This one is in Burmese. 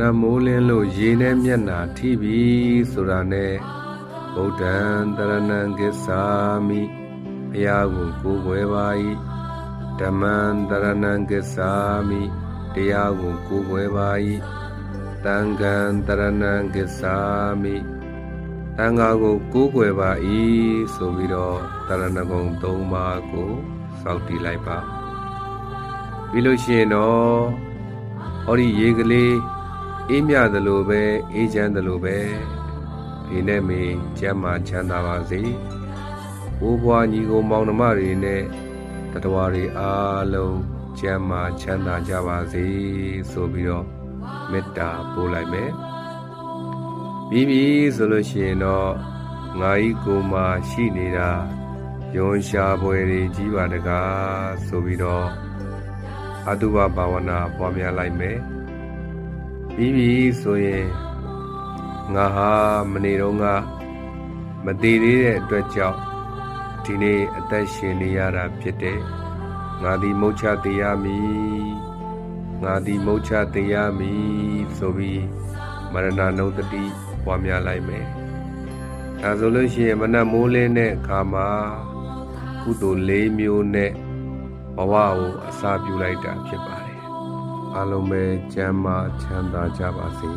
နတ်မိုးလင်းလို့ရေနဲ့မျက်နာထိပြီဆိုတာနဲ့ဗုဒ္ဓံတရဏံကိစ္ဆာမိဘုရားကိုကိုးကွယ်ပါ၏ဓမ္မံတရဏံကိစ္ဆာမိတရားကိုကိုးကွယ်ပါ၏သံဃံတရဏံကိစ္ဆာမိသံဃာကိုကိုးကွယ်ပါ၏ဆိုပြီးတော့တရဏဂုံ၃ပါးကိုစောင့်တည်လိုက်ပါပြီးလို့ရှိရင်တော့ဟောဒီရေကလေး အေးမြသလိုပဲအေးချမ်းသလိုပဲဒီနဲ့မေကျမ်းမာချမ်းသာပါစေဘိုးဘွားညီကိုမောင်နှမတွေနဲ့တတဝါတွေအားလုံးကျမ်းမာချမ်းသာကြပါစေဆိုပြီးတော့မေတ္တာပို့လိုက်မယ်ပြီးပြီဆိုလို့ရှိရင်တော့ငါဤကိုယ်မှာရှိနေတာယွန်ရှာပွဲတွေကြီးပါတကားဆိုပြီးတော့အတုပဘာဝနာပွားများလိုက်မယ် ပြီးပြီဆိုရင်ငါဟာမနေတော့ကမတည်သေးတဲ့အတွက်ကြောင့်ဒီနေ့အသက်ရှင်နေရတာဖြစ်တဲ့ငါဒီမုတ်ချတရားမီငါဒီမုတ်ချတရားမီဆိုပြီးမရဏနုတတိပွားများလိုက်မယ်ဒါဆိုလို့ရှိရင်မနက်မိုးလင်းတဲ့အခါမှာကုသိုလ်၄မျိုးနဲ့ဘဝကိုအစာပြုလိုက်တာဖြစ်ပါတယ် အားလုံးပဲကျမ်းမာချမ်းသာကြပါစေ